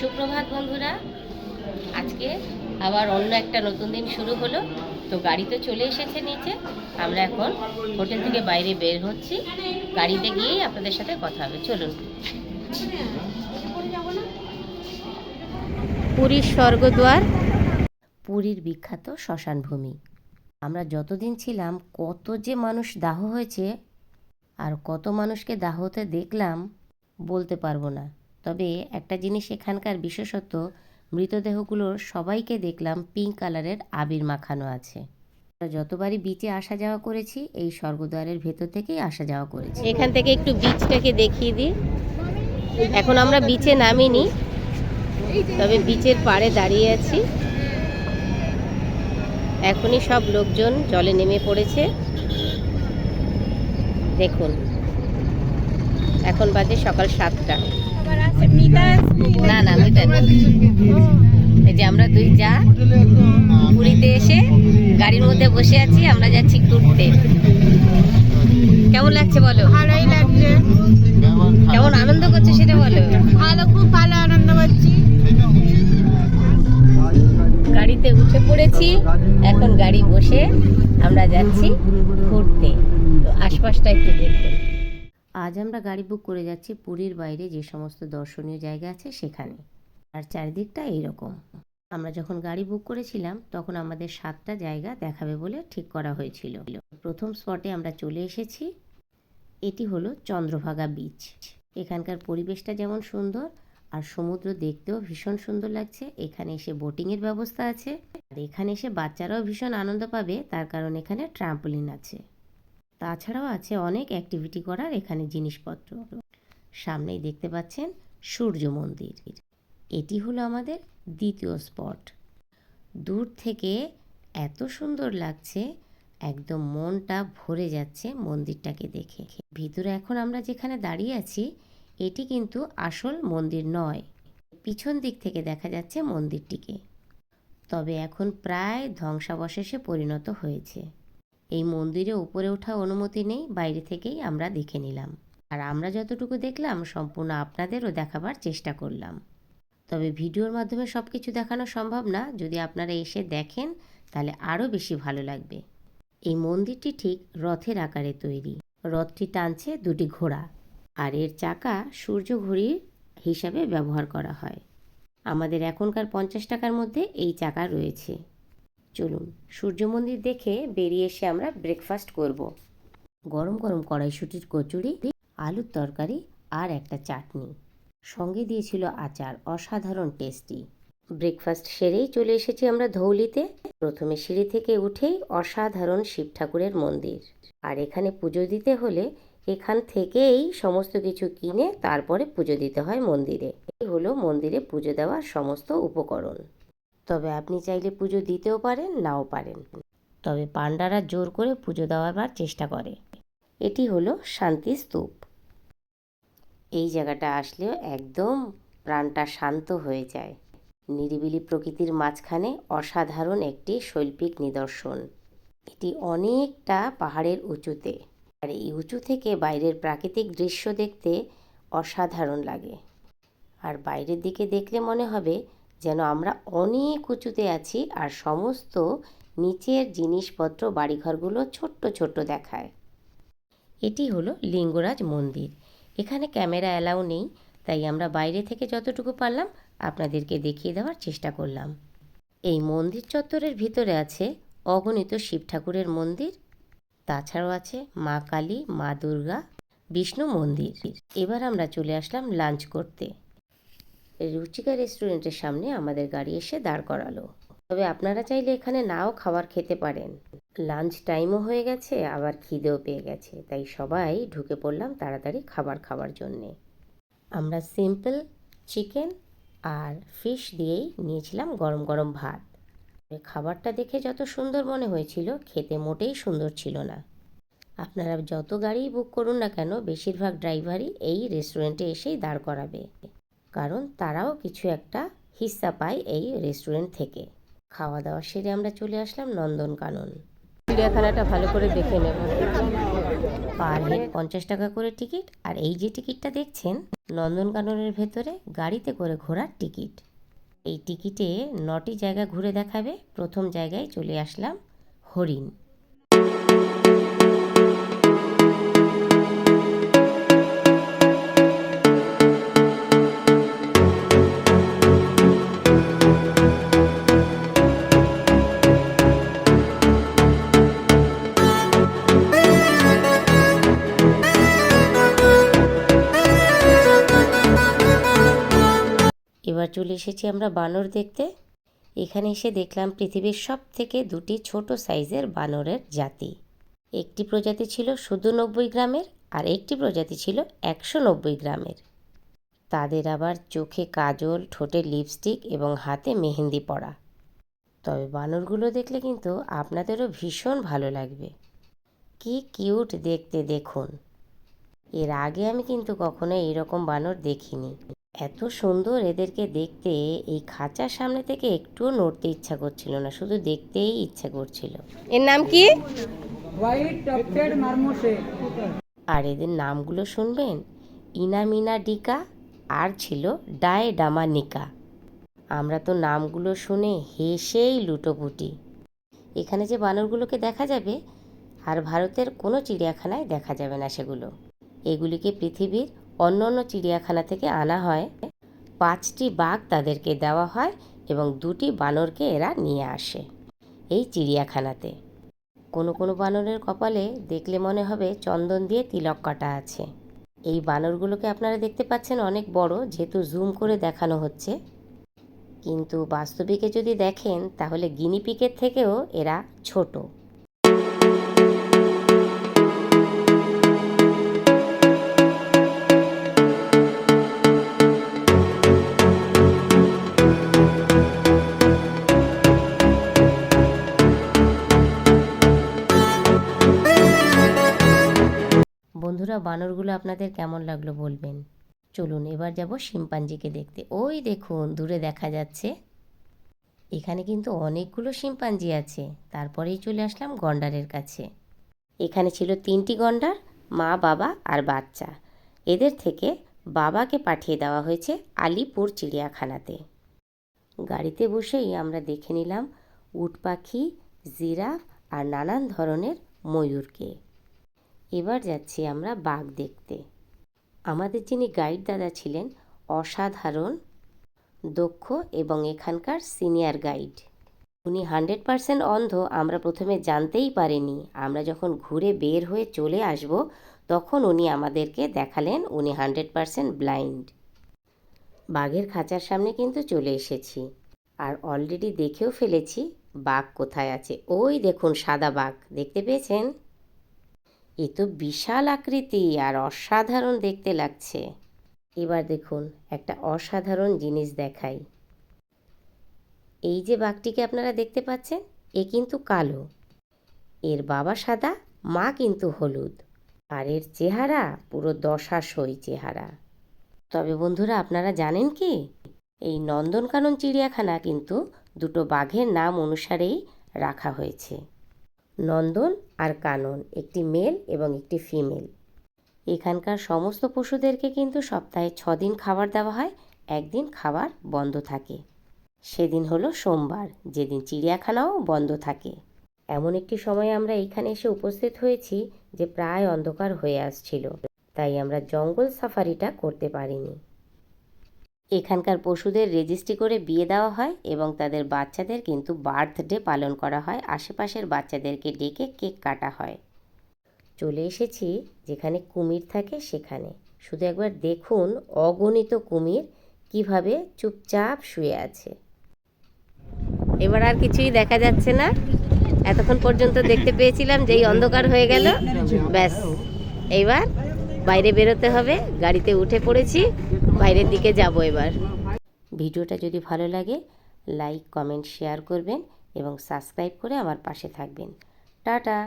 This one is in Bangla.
সুপ্রভাত বন্ধুরা। আজকে আবার অন্য একটা নতুন দিন শুরু হলো। তো গাড়ি তো চলে এসেছে নিচে। আমরা এখন হোটেল থেকে বাইরে বের হচ্ছি। গাড়িতে গিয়েই আপনাদের সাথে কথা হবে। চলুন। পুরীর স্বর্গদ্বার। পুরীর বিখ্যাত শ্মশান ভূমি। আমরা যতদিন ছিলাম কত যে মানুষ দাহ হয়েছে আর কত মানুষকে দাহ হতে দেখলাম বলতে পারব না। তবে একটা জিনিস এখানকার বিশেষত্ব, মৃতদেহগুলোর সবাইকে দেখলাম পিঙ্ক কালারের আবির মাখানো আছে। যতবারই বিচে আসা যাওয়া করেছি, এই স্বর্গদ্বারের ভেতর থেকেই আসা যাওয়া করেছি। এখান থেকে একটু বিচটাকে দেখিয়ে দিই। এখন আমরা বিচে নামিনি, তবে বিচের পাড়ে দাঁড়িয়ে আছি। এখনই সব লোকজন জলে নেমে পড়েছে। দেখুন, এখন বাজে সকাল সাতটা। না না মিটা এই যে আমরা দুই যা পুরীতে এসে গাড়ির মধ্যে বসে আছি আমরা যাচ্ছি ঘুরতে। কেমন লাগছে বলো? ভালোই লাগছে। কেমন আনন্দ করছে সেটা বলো। ভালো খুব ভালো আনন্দ পাচ্ছি গাড়িতে উঠে পড়েছি এখন গাড়ি বসে আমরা যাচ্ছি ঘুরতে। তো আশপাশটা একটু দেখুন। আজ আমরা গাড়ি বুক করে যাচ্ছি পুরীর বাইরে যে সমস্ত দর্শনীয় জায়গা আছে সেখানে। আর চারিদিকটা এইরকম। আমরা যখন গাড়ি বুক করেছিলাম, তখন আমাদের সাতটা জায়গা দেখাবে বলে ঠিক করা হয়েছিল। প্রথম স্পটে আমরা চলে এসেছি। এটি হলো চন্দ্রভাগা বিচ এখানকার পরিবেশটা যেমন সুন্দর, আর সমুদ্র দেখতেও ভীষণ সুন্দর লাগছে। এখানে এসে বোটিংয়ের ব্যবস্থা আছে। আর এখানে এসে বাচ্চারাও ভীষণ আনন্দ পাবে। তার কারণ এখানে ট্রাম্পলিন আছে। তাছাড়াও আছে অনেক অ্যাক্টিভিটি করার এখানে জিনিসপত্র। সামনেই দেখতে পাচ্ছেন সূর্য মন্দির। এটি হলো আমাদের দ্বিতীয় স্পট। দূর থেকে এত সুন্দর লাগছে, একদম মনটা ভরে যাচ্ছে মন্দিরটাকে দেখে। ভিতরে এখন আমরা যেখানে দাঁড়িয়ে আছি, এটি কিন্তু আসল মন্দির নয়। পিছন দিক থেকে দেখা যাচ্ছে মন্দিরটিকে। তবে এখন প্রায় ধ্বংসাবশেষে পরিণত হয়েছে। এই মন্দিরে উপরে ওঠা অনুমতি নেই, বাইরে থেকেই আমরা দেখে নিলাম। আর আমরা যতটুকু দেখলাম, সম্পূর্ণ আপনাদেরও দেখাবার চেষ্টা করলাম। তবে ভিডিওর মাধ্যমে সব কিছু দেখানো সম্ভব না। যদি আপনারা এসে দেখেন, তাহলে আরও বেশি ভালো লাগবে। এই মন্দিরটি ঠিক রথের আকারে তৈরি। রথটি টানছে দুটি ঘোড়া, আর এর চাকা সূর্য ঘড়ির হিসাবে ব্যবহার করা হয়। আমাদের এখনকার পঞ্চাশ টাকার মধ্যে এই চাকা রয়েছে। চলুন, সূর্য মন্দির দেখে বেরিয়ে এসে আমরা ব্রেকফাস্ট করব। গরম গরম কড়াইশুটির কচুরি, আলুর তরকারি আর একটা চাটনি। সঙ্গে দিয়েছিল আচার, অসাধারণ টেস্টি ব্রেকফাস্ট সেরেই চলে এসেছি আমরা ধৌলিতে। প্রথমে সিঁড়ি থেকে উঠেই অসাধারণ শিব ঠাকুরের মন্দির। আর এখানে পুজো দিতে হলে এখান থেকেই সমস্ত কিছু কিনে তারপরে পুজো দিতে হয় মন্দিরে। এই হলো মন্দিরে পুজো দেওয়ার সমস্ত উপকরণ। তবে আপনি চাইলে পুজো দিতেও পারেন, নাও পারেন। তবে পাণ্ডারা জোর করে পুজো দেওয়ার চেষ্টা করে। এটি হলো শান্তি স্তূপ। এই জায়গাটা আসলেও একদম প্রাণটা শান্ত হয়ে যায়। নিরিবিলি প্রকৃতির মাঝখানে অসাধারণ একটি শৈল্পিক নিদর্শন। এটি অনেকটা পাহাড়ের উঁচুতে। আর এই উঁচু থেকে বাইরের প্রাকৃতিক দৃশ্য দেখতে অসাধারণ লাগে। আর বাইরের দিকে দেখলে মনে হবে যেন আমরা অনেক উঁচুতে আছি আর সমস্ত নিচের জিনিসপত্র বাড়িঘরগুলো ছোট্ট ছোট্ট দেখায়। এটি হলো লিঙ্গরাজ মন্দির। এখানে ক্যামেরা অ্যালাউ নেই, তাই আমরা বাইরে থেকে যতটুকু পারলাম আপনাদেরকে দেখিয়ে দেওয়ার চেষ্টা করলাম। এই মন্দির চত্বরের ভিতরে আছে অগণিত শিব ঠাকুরের মন্দির, তাছাড়াও আছে মা কালী, মা দুর্গা, বিষ্ণু মন্দির। এবার আমরা চলে আসলাম লাঞ্চ করতে। রুচিকা রেস্টুরেন্টের সামনে আমাদের গাড়ি এসে দাঁড় করালো। তবে আপনারা চাইলে এখানে নাও খাবার খেতে পারেন। লাঞ্চ টাইমও হয়ে গেছে, আবার খিদেও পেয়ে গেছে। তাই সবাই ঢুকে পড়লাম তাড়াতাড়ি খাবার খাওয়ার জন্যে। আমরা সিম্পল চিকেন আর ফিশ দিয়েই নিয়েছিলাম গরম গরম ভাত। খাবারটা দেখে যত সুন্দর মনে হয়েছিল, খেতে মোটেই সুন্দর ছিল না। আপনারা যত গাড়ি বুক করুন না কেন, বেশিরভাগ ড্রাইভারই এই রেস্টুরেন্টে এসেই দাঁড় করাবে। কারণ তারাও কিছু একটা হিস্সা পায় এই রেস্টুরেন্ট থেকে। খাওয়া দাওয়া সেরে আমরা চলে আসলাম নন্দনকানন। চিড়িয়াখানাটা ভালো করে দেখে নেব। পার হেড পঞ্চাশ টাকা করে টিকিট আর এই যে টিকিটটা দেখছেন নন্দনকাননের ভেতরে গাড়িতে করে ঘোরার টিকিট। এই টিকিটে নটি জায়গা ঘুরে দেখাবে। প্রথম জায়গায় চলে আসলাম হরিণ। চলে এসেছি আমরা বানর দেখতে। এখানে এসে দেখলাম পৃথিবীর সব থেকে দুটি ছোট সাইজের বানরের জাতি। একটি প্রজাতি ছিল শুধু নব্বই গ্রামের আর একটি প্রজাতি ছিল একশো নব্বই গ্রামের। তাদের আবার চোখে কাজল, ঠোঁটে লিপস্টিক এবং হাতে মেহেন্দি পরা। তবে বানরগুলো দেখলে কিন্তু আপনাদেরও ভীষণ ভালো লাগবে। কি কিউট দেখতে দেখুন। এর আগে আমি কিন্তু কখনো এইরকম বানর দেখিনি। এত সুন্দর এদেরকে দেখতে এই খাঁচার সামনে থেকে একটুও নড়তে ইচ্ছা করছিল না শুধু দেখতেই ইচ্ছা করছিল। এর নাম কি? হোয়াইট টপটেড মারমোসে আর এদের নামগুলো শুনবেন? ইনামিনা ডিকা আর ছিল ডায়ডামা নিকা আমরা তো নামগুলো শুনে হেসেই লুটোপুটি। এখানে যে বানরগুলোকে দেখা যাবে আর ভারতের কোনো চিড়িয়াখানায় দেখা যাবে না সেগুলো। এগুলিকে পৃথিবীর অন্য অন্য চিড়িয়াখানা থেকে আনা হয়। পাঁচটি বাঘ তাদেরকে দেওয়া হয় এবং দুটি বানরকে এরা নিয়ে আসে এই চিড়িয়াখানাতে। কোনো কোনো বানরের কপালে দেখলে মনে হবে চন্দন দিয়ে তিলক কাটা আছে। এই বানরগুলোকে আপনারা দেখতে পাচ্ছেন অনেক বড়, যেহেতু জুম করে দেখানো হচ্ছে। কিন্তু বাস্তবিকে যদি দেখেন, তাহলে গিনিপিকের থেকেও এরা ছোট। বানরগুলো আপনাদের কেমন লাগল বলবেন? চলুন, এবার যাব শিম্পাঞ্জিকে দেখতে। ওই দেখুন, দূরে দেখা যাচ্ছে। এখানে কিন্তু অনেকগুলো শিম্পাঞ্জি আছে। তারপরেই চলে আসলাম গন্ডারের কাছে। এখানে ছিল তিনটি গন্ডার, মা, বাবা আর বাচ্চা। এদের থেকে বাবাকে পাঠিয়ে দেওয়া হয়েছে আলিপুর চিড়িয়াখানাতে। গাড়িতে বসেই আমরা দেখে নিলাম উট পাখি, জিরাফ আর নানান ধরনের ময়ূরকে। এবার যাচ্ছি আমরা বাঘ দেখতে। আমাদের যিনি গাইড দাদা ছিলেন, অসাধারণ, দক্ষ এবং এখানকার সিনিয়র গাইড। উনি হান্ড্রেড পারসেন্ট অন্ধ, আমরা প্রথমে জানতেই পারিনি। আমরা যখন ঘুরে বের হয়ে চলে আসব, তখন উনি আমাদেরকে দেখালেন, উনি হান্ড্রেড পারসেন্ট ব্লাইন্ড। বাঘের খাঁচার সামনে কিন্তু চলে এসেছি। আর অলরেডি দেখেও ফেলেছি, বাঘ কোথায় আছে। ওই দেখুন সাদা বাঘ, দেখতে পেয়েছেন? এ তো বিশাল আকৃতি আর অসাধারণ দেখতে লাগছে। এবার দেখুন, একটা অসাধারণ জিনিস দেখাই। এই যে বাঘটিকে আপনারা দেখতে পাচ্ছেন, এ কিন্তু কালো। এর বাবা সাদা, মা কিন্তু হলুদ। আর এর চেহারা পুরো দশাসই চেহারা। তবে বন্ধুরা, আপনারা জানেন কি? এই নন্দনকানন চিড়িয়াখানা কিন্তু দুটো বাঘের নাম অনুসারেই রাখা হয়েছে। নন্দন আর কানন, একটি মেল এবং একটি ফিমেল। এখানকার সমস্ত পশুদেরকে কিন্তু সপ্তাহে ছদিন খাবার দেওয়া হয়, একদিন খাবার বন্ধ থাকে। সেদিন হলো সোমবার, যেদিন চিড়িয়াখানাও বন্ধ থাকে। এমন একটি সময় আমরা এখানে এসে উপস্থিত হয়েছি যে প্রায় অন্ধকার হয়ে আসছিল, তাই আমরা জঙ্গল সাফারিটা করতে পারিনি। এখানকার পশুদের রেজিস্ট্রি করে বিয়ে দেওয়া হয় এবং তাদের বাচ্চাদের কিন্তু বার্থডে পালন করা হয়। আশেপাশের বাচ্চাদেরকে ডেকে কেক কাটা হয়। চলে এসেছি যেখানে কুমির থাকে সেখানে। শুধু একবার দেখুন অগণিত কুমির কীভাবে চুপচাপ শুয়ে আছে। এবার আর কিছুই দেখা যাচ্ছে না। এতক্ষণ পর্যন্ত দেখতে পেয়েছিলাম যেই অন্ধকার হয়ে গেল। ব্যাস, এইবার বাইরে বেরোতে হবে, গাড়িতে উঠে পড়েছি, বাইরের দিকে যাব এবার। ভিডিওটা যদি ভালো লাগে, লাইক, কমেন্ট, শেয়ার করবেন এবং সাবস্ক্রাইব করে আমার পাশে থাকবেন। টাটা!